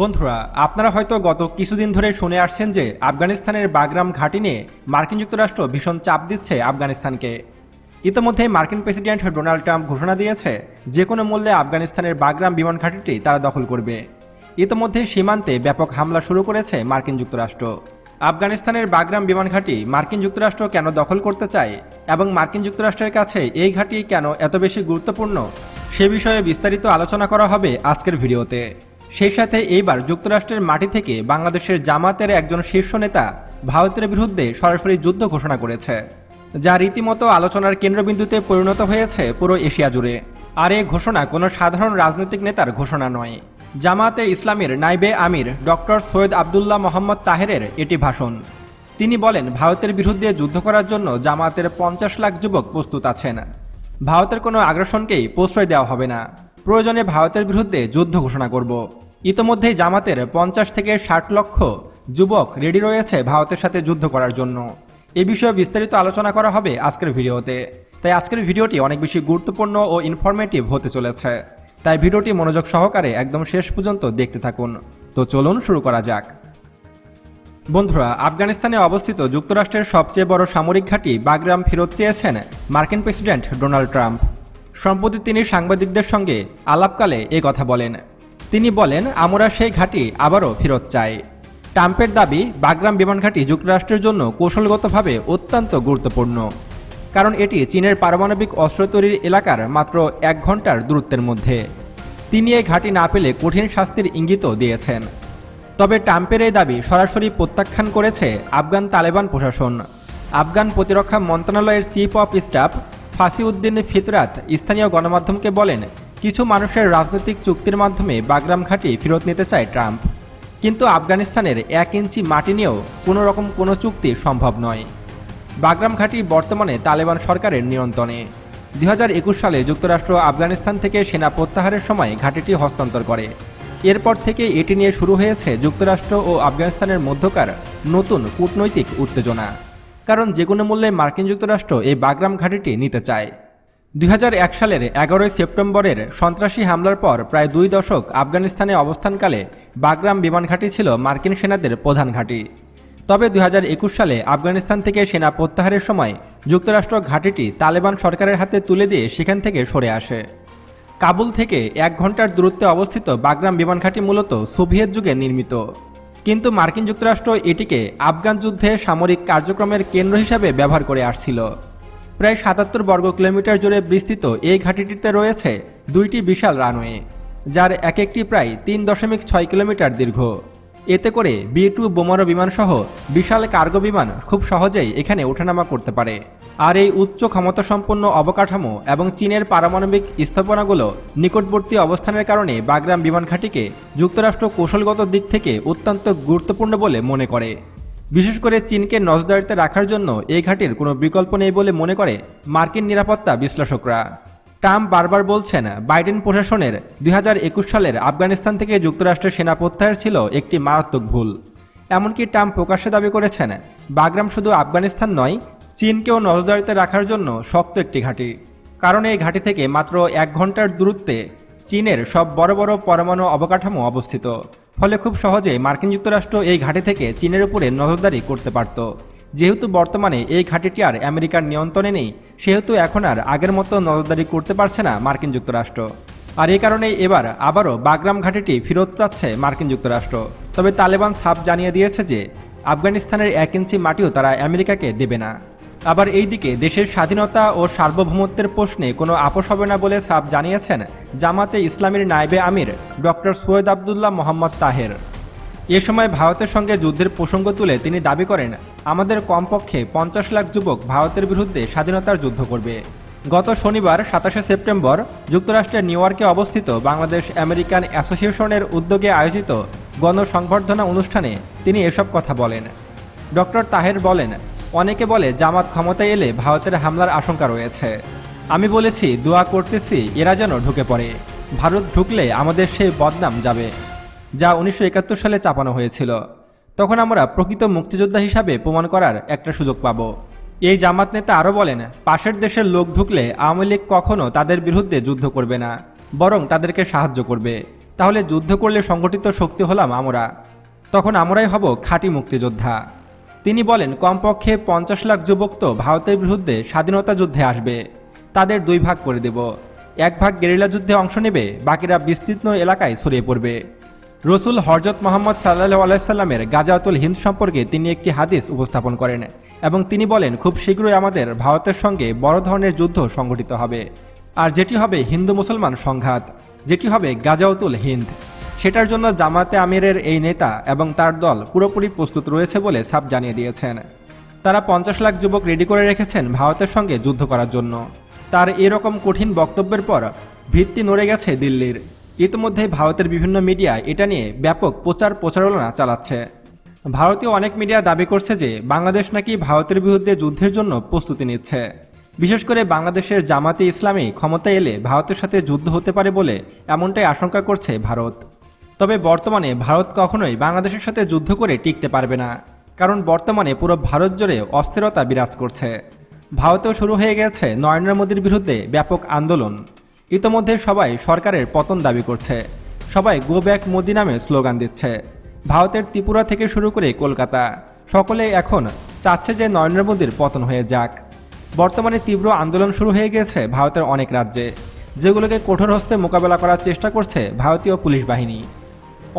বন্ধুরা, আপনারা হয়তো গত কিছুদিন ধরে শুনে আসছেন যে আফগানিস্তানের বাগরাম ঘাঁটি নিয়ে মার্কিন যুক্তরাষ্ট্র ভীষণ চাপ দিচ্ছে আফগানিস্তানকে। ইতিমধ্যে মার্কিন প্রেসিডেন্ট ডোনাল্ড ট্রাম্প ঘোষণা দিয়েছে, যে কোনো মূল্যে আফগানিস্তানের বাগরাম বিমান ঘাঁটিটি তারা দখল করবে। ইতিমধ্যে সীমান্তে ব্যাপক হামলা শুরু করেছে মার্কিন যুক্তরাষ্ট্র। আফগানিস্তানের বাগরাম বিমান ঘাঁটি মার্কিন যুক্তরাষ্ট্র কেন দখল করতে চায় এবং মার্কিন যুক্তরাষ্ট্রের কাছে এই ঘাঁটি কেন এত বেশি গুরুত্বপূর্ণ, সে বিষয়ে বিস্তারিত আলোচনা করা হবে আজকের ভিডিওতে। সেই সাথে এইবার যুক্তরাষ্ট্রের মাটি থেকে বাংলাদেশের জামাতের একজন শীর্ষ নেতা ভারতের বিরুদ্ধে সরাসরি যুদ্ধ ঘোষণা করেছে, যা রীতিমতো আলোচনার কেন্দ্রবিন্দুতে পরিণত হয়েছে পুরো এশিয়া জুড়ে। আর এই ঘোষণা কোনো সাধারণ রাজনৈতিক নেতার ঘোষণা নয়। জামাতে ইসলামের নাইবে আমির ডক্টর সৈয়দ আবদুল্লাহ মোহাম্মদ তাহেরের এটি ভাষণ। তিনি বলেন, ভারতের বিরুদ্ধে যুদ্ধ করার জন্য জামাতের পঞ্চাশ লাখ যুবক প্রস্তুত আছেন। ভারতের কোনো আগ্রাসনকেই প্রশ্রয় দেওয়া হবে না। প্রয়োজনে ভারতের বিরুদ্ধে যুদ্ধ ঘোষণা করব। ইতোমধ্যেই জামাতের পঞ্চাশ থেকে ষাট লক্ষ যুবক রেডি রয়েছে ভারতের সাথে যুদ্ধ করার জন্য। এ বিষয়ে বিস্তারিত আলোচনা করা হবে আজকের ভিডিওতে। তাই আজকের ভিডিওটি অনেক বেশি গুরুত্বপূর্ণ ও ইনফরমেটিভ হতে চলেছে। তাই ভিডিওটি মনোযোগ সহকারে একদম শেষ পর্যন্ত দেখতে থাকুন। তো চলুন শুরু করা যাক। বন্ধুরা, আফগানিস্তানে অবস্থিত যুক্তরাষ্ট্রের সবচেয়ে বড় সামরিক ঘাঁটি বাগরাম ফেরত চেয়েছেন মার্কিন প্রেসিডেন্ট ডোনাল্ড ট্রাম্প। সম্প্রতি তিনি সাংবাদিকদের সঙ্গে আলাপকালে এ কথা বলেন। তিনি বলেন, আমরা সেই ঘাঁটি আবারও ফেরত চাই। ট্রাম্পের দাবি, বাগরাম বিমান ঘাঁটি যুক্তরাষ্ট্রের জন্য কৌশলগতভাবে অত্যন্ত গুরুত্বপূর্ণ, কারণ এটি চীনের পারমাণবিক অস্ত্র তৈরির এলাকার মাত্র এক ঘণ্টার দূরত্বের মধ্যে। তিনি এই ঘাঁটি না পেলে কঠিন শাস্তির ইঙ্গিতও দিয়েছেন। তবে ট্রাম্পের এই দাবি সরাসরি প্রত্যাখ্যান করেছে আফগান তালেবান প্রশাসন। আফগান প্রতিরক্ষা মন্ত্রণালয়ের chief of staff Fasihuddin Fitrat স্থানীয় গণমাধ্যমকে বলেন, কিছু মানুষের রাজনৈতিক চুক্তির মাধ্যমে বাগরাম ঘাঁটি ফেরত নিতে চায় ট্রাম্প। কিন্তু আফগানিস্তানের এক ইঞ্চি মাটি নিয়েও কোনো রকম কোনো চুক্তি সম্ভব নয়। বাগরাম ঘাঁটি বর্তমানে তালেবান সরকারের নিয়ন্ত্রণে। দু হাজার একুশ সালে যুক্তরাষ্ট্র আফগানিস্তান থেকে সেনা প্রত্যাহারের সময় ঘাঁটিটি হস্তান্তর করে। এরপর থেকে এটি নিয়ে শুরু হয়েছে যুক্তরাষ্ট্র ও আফগানিস্তানের মধ্যকার নতুন কূটনৈতিক উত্তেজনা। কারণ যে কোনো মূল্যে মার্কিন যুক্তরাষ্ট্র এই বাগরাম ঘাঁটিটি নিতে চায়। দুই হাজার এক সালের এগারোই সেপ্টেম্বরের সন্ত্রাসী হামলার পর প্রায় দুই দশক আফগানিস্তানে অবস্থানকালে বাগরাম বিমান ঘাঁটি ছিল মার্কিন সেনাদের প্রধান ঘাঁটি। তবে দুই হাজার একুশ সালে আফগানিস্তান থেকে সেনা প্রত্যাহারের সময় যুক্তরাষ্ট্র ঘাঁটিটি তালেবান সরকারের হাতে তুলে দিয়ে সেখান থেকে সরে আসে। কাবুল থেকে এক ঘণ্টার দূরত্বে অবস্থিত বাগরাম বিমান ঘাঁটি মূলত সোভিয়েত যুগে নির্মিত। কিন্তু মার্কিন যুক্তরাষ্ট্র এটিকে আফগান যুদ্ধে সামরিক কার্যক্রমের কেন্দ্র হিসাবে ব্যবহার করে আসছিল। প্রায় সাতাত্তর বর্গ কিলোমিটার জুড়ে বিস্তৃত এই ঘাঁটিটিতে রয়েছে দুইটি বিশাল রানওয়ে, যার এক একটি প্রায় তিন দশমিক ছয় কিলোমিটার দীর্ঘ। এতে করে বি টু বোমারো বিমানসহ বিশাল কার্গো বিমান খুব সহজেই এখানে ওঠানামা করতে পারে। আর এই উচ্চ ক্ষমতাসম্পন্ন অবকাঠামো এবং চীনের পারমাণবিক স্থাপনাগুলো নিকটবর্তী অবস্থানের কারণে বাগরাম বিমান ঘাঁটিকে যুক্তরাষ্ট্র কৌশলগত দিক থেকে অত্যন্ত গুরুত্বপূর্ণ বলে মনে করে। বিশেষ করে চীনকে নজরদারিতে রাখার জন্য এই ঘাটির কোনো বিকল্প নেই বলে মনে করে মার্কিন নিরাপত্তা বিশ্লেষকরা। ট্রাম্প বারবার বলছেন, বাইডেন প্রশাসনের দুই হাজার একুশ সালের আফগানিস্তান থেকে যুক্তরাষ্ট্রের সেনা প্রত্যাহার ছিল একটি মারাত্মক ভুল। এমনকি ট্রাম্প প্রকাশ্যে দাবি করেছেন, বাগরাম শুধু আফগানিস্তান নয় চীনকেও নজরদারিতে রাখার জন্য শক্ত একটি ঘাঁটি। কারণ এই ঘাঁটি থেকে মাত্র এক ঘণ্টার দূরত্বে চীনের সব বড় বড় পরমাণু অবকাঠামো অবস্থিত। ফলে খুব সহজে মার্কিন যুক্তরাষ্ট্র এই ঘাঁটি থেকে চীনের উপরে নজরদারি করতে পারত। যেহেতু বর্তমানে এই ঘাঁটিটি আর আমেরিকার নিয়ন্ত্রণে নেই, সেহেতু এখন আর আগের মতো নজরদারি করতে পারছে না মার্কিন যুক্তরাষ্ট্র। আর এই কারণেই এবার আবারও বাগরাম ঘাঁটিটি ফেরত চাচ্ছে মার্কিন যুক্তরাষ্ট্র। তবে তালেবান সাপ জানিয়ে দিয়েছে যে, আফগানিস্তানের এক ইঞ্চি মাটিও তারা আমেরিকাকে দেবে না। আবার এইদিকে দেশের স্বাধীনতা ও সার্বভৌমত্বের প্রশ্নে কোনো আপোষ হবে না বলে সাব জানিয়েছেন জামাতে ইসলামের নায়েবে আমির ডক্টর সৈয়দ আবদুল্লাহ মোহাম্মদ তাহের। এ সময় ভারতের সঙ্গে যুদ্ধের প্রসঙ্গ তুলে তিনি দাবি করেন, আমাদের কমপক্ষে পঞ্চাশ লাখ যুবক ভারতের বিরুদ্ধে স্বাধীনতার যুদ্ধ করবে। গত শনিবার সাতাশে সেপ্টেম্বর যুক্তরাষ্ট্রের নিউ ইয়র্কে অবস্থিত বাংলাদেশ আমেরিকান অ্যাসোসিয়েশনের উদ্যোগে আয়োজিত গণসংবর্ধনা অনুষ্ঠানে তিনি এসব কথা বলেন। ডক্টর তাহের বলেন অনেকে বলে জামাত ক্ষমতায় এলে ভারতের হামলার আশঙ্কা রয়েছে। আমি বলেছি, দোয়া করতেছি, এরা যেন ঢুকে পড়ে। ভারত ঢুকলে আমাদের সেই বদনাম যাবে, যা উনিশশো একাত্তর সালে চাপানো হয়েছিল। তখন আমরা প্রকৃত মুক্তিযোদ্ধা হিসাবে প্রমাণ করার একটা সুযোগ পাব। এই জামাত নেতা আরও বলেন, পাশের দেশের লোক ঢুকলে আওয়ামী লীগ কখনও তাদের বিরুদ্ধে যুদ্ধ করবে না, বরং তাদেরকে সাহায্য করবে। তাহলে যুদ্ধ করলে সংগঠিত শক্তি হলাম আমরা। তখন আমরাই হব খাঁটি মুক্তিযোদ্ধা। তিনি বলেন, কমপক্ষে পঞ্চাশ লাখ যুবক তো ভারতের বিরুদ্ধে স্বাধীনতা যুদ্ধে আসবে। তাদের দুই ভাগ করে দেব। এক ভাগ গেরিলা যুদ্ধে অংশ নেবে, বাকিরা বিস্তীর্ণ এলাকায় ছড়িয়ে পড়বে। রসুল হরজত মোহাম্মদ সাল্লাহ আলাইসাল্লামের গাজাতুল হিন্দ সম্পর্কে তিনি একটি হাদিস উপস্থাপন করেন এবং তিনি বলেন, খুব শীঘ্রই আমাদের ভারতের সঙ্গে বড় ধরনের যুদ্ধ সংঘটিত হবে। আর যেটি হবে হিন্দু মুসলমান সংঘাত, যেটি হবে গাজাউতুল হিন্দ। সেটার জন্য জামাতে আমিরের এই নেতা এবং তার দল পুরোপুরি প্রস্তুত রয়েছে বলে সাপ জানিয়ে দিয়েছেন। তারা পঞ্চাশ লাখ যুবক রেডি করে রেখেছেন ভারতের সঙ্গে যুদ্ধ করার জন্য। তার এরকম কঠিন বক্তব্যের পর ভিত্তি নড়ে গেছে দিল্লির। ইতিমধ্যে ভারতের বিভিন্ন মিডিয়া এটা নিয়ে ব্যাপক প্রচার প্রচারণা চালাচ্ছে। ভারতীয় অনেক মিডিয়া দাবি করছে যে বাংলাদেশ নাকি ভারতের বিরুদ্ধে যুদ্ধের জন্য প্রস্তুতি নিচ্ছে। বিশেষ করে বাংলাদেশের জামাতে ইসলামী ক্ষমতায় এলে ভারতের সাথে যুদ্ধ হতে পারে বলে এমনটাই আশঙ্কা করছে ভারত। তবে বর্তমানে ভারত কখনোই বাংলাদেশের সাথে যুদ্ধ করে টিকতে পারবে না, কারণ বর্তমানে পুরো ভারত জুড়ে অস্থিরতা বিরাজ করছে। ভারতেও শুরু হয়ে গেছে নরেন্দ্র মোদীর বিরুদ্ধে ব্যাপক আন্দোলন। ইতোমধ্যে সবাই সরকারের পতন দাবি করছে। সবাই গো ব্যাক মোদি নামে স্লোগান দিচ্ছে। ভারতের ত্রিপুরা থেকে শুরু করে কলকাতা। সকলে এখন চাচ্ছে যে নরেন্দ্র মোদীর পতন হয়ে যাক। বর্তমানে তীব্র আন্দোলন শুরু হয়ে গেছে ভারতের অনেক রাজ্যে, যেগুলোকে কঠোর হস্তে মোকাবেলা করার চেষ্টা করছে ভারতীয় পুলিশ বাহিনী।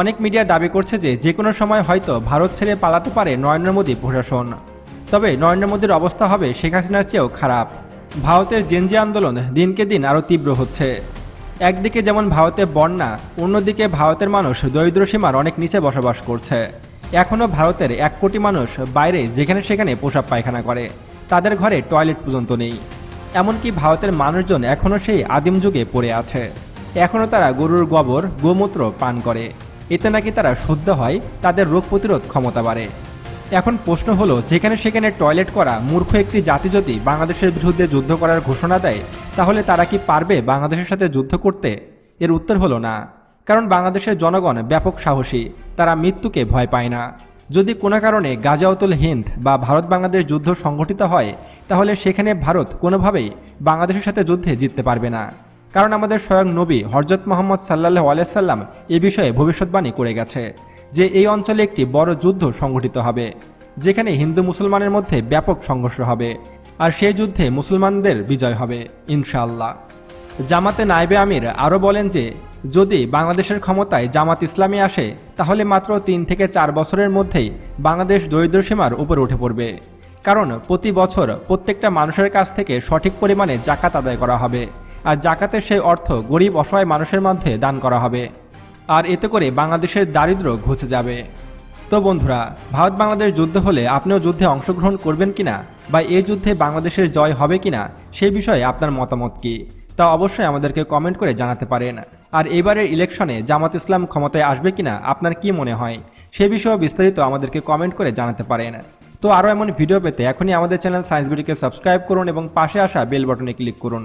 অনেক মিডিয়া দাবি করছে যে যে কোনো সময় হয়তো ভারত ছেড়ে পালাতে পারে নরেন্দ্র মোদী প্রশাসন। তবে নরেন্দ্র মোদীর অবস্থা হবে শেখ হাসিনার চেয়েও খারাপ। ভারতের জেনজি আন্দোলন দিনকে দিন আরও তীব্র হচ্ছে। একদিকে যেমন ভারতে বন্যা, অন্যদিকে ভারতের মানুষ দরিদ্র সীমার অনেক নিচে বসবাস করছে। এখনও ভারতের এক কোটি মানুষ বাইরে যেখানে সেখানে পোশাক পায়খানা করে। তাদের ঘরে টয়লেট পর্যন্ত নেই। এমনকি ভারতের মানুষজন এখনও সেই আদিম যুগে পড়ে আছে। এখনও তারা গরুর গোবর, গোমূত্র পান করে। এতে নাকি তারা শুদ্ধ হয়, তাদের রোগ প্রতিরোধ ক্ষমতা বাড়ে। এখন প্রশ্ন হলো, যেখানে সেখানে টয়লেট করা মূর্খ একটি জাতি যদি বাংলাদেশের বিরুদ্ধে যুদ্ধ করার ঘোষণা দেয়, তাহলে তারা কি পারবে বাংলাদেশের সাথে যুদ্ধ করতে? এর উত্তর হলো না। কারণ বাংলাদেশের জনগণ ব্যাপক সাহসী, তারা মৃত্যুকে ভয় পায় না। যদি কোনো কারণে গাজাউতুল হিন্দ বা ভারত বাংলাদেশ যুদ্ধ সংঘটিত হয়, তাহলে সেখানে ভারত কোনোভাবেই বাংলাদেশের সাথে যুদ্ধে জিততে পারবে না। কারণ আমাদের স্বয়ং নবী হরজত মোহাম্মদ সাল্লাহ আলাইসাল্লাম এ বিষয়ে ভবিষ্যৎবাণী করে গেছে যে এই অঞ্চলে একটি বড় যুদ্ধ সংঘটিত হবে, যেখানে হিন্দু মুসলমানের মধ্যে ব্যাপক সংঘর্ষ হবে আর সেই যুদ্ধে মুসলমানদের বিজয় হবে, ইনশাআল্লাহ। জামাতে নাইবে আমির আরও বলেন যে, যদি বাংলাদেশের ক্ষমতায় জামাত ইসলামী আসে, তাহলে মাত্র তিন থেকে চার বছরের মধ্যেই বাংলাদেশ দরিদ্র সীমার উপরে উঠে পড়বে। কারণ প্রতি বছর প্রত্যেকটা মানুষের কাছ থেকে সঠিক পরিমাণে জাকাত আদায় করা হবে। আর জাকাতের সেই অর্থ গরিব অসহায় মানুষের মধ্যে দান করা হবে। আর এতে করে বাংলাদেশের দারিদ্র্য ঘুচে যাবে। তো বন্ধুরা ভারত বাংলাদেশ যুদ্ধ হলে আপনিও যুদ্ধে অংশগ্রহণ করবেন কিনা বা এই যুদ্ধে বাংলাদেশের জয় হবে কিনা সেই বিষয়ে আপনার মতামত কি? তা অবশ্যই আমাদেরকে কমেন্ট করে জানাতে পারেন। আর এবারের ইলেকশনে জামাত ইসলাম ক্ষমতায় আসবে কিনা আপনার কি মনে হয় সে বিষয়েও বিস্তারিত আমাদেরকে কমেন্ট করে জানাতে পারেন। তো আরও এমন ভিডিও পেতে এখনই আমাদের চ্যানেল সায়েন্স বিডিকে সাবস্ক্রাইব করুন এবং পাশে আসা বেল বাটনে ক্লিক করুন।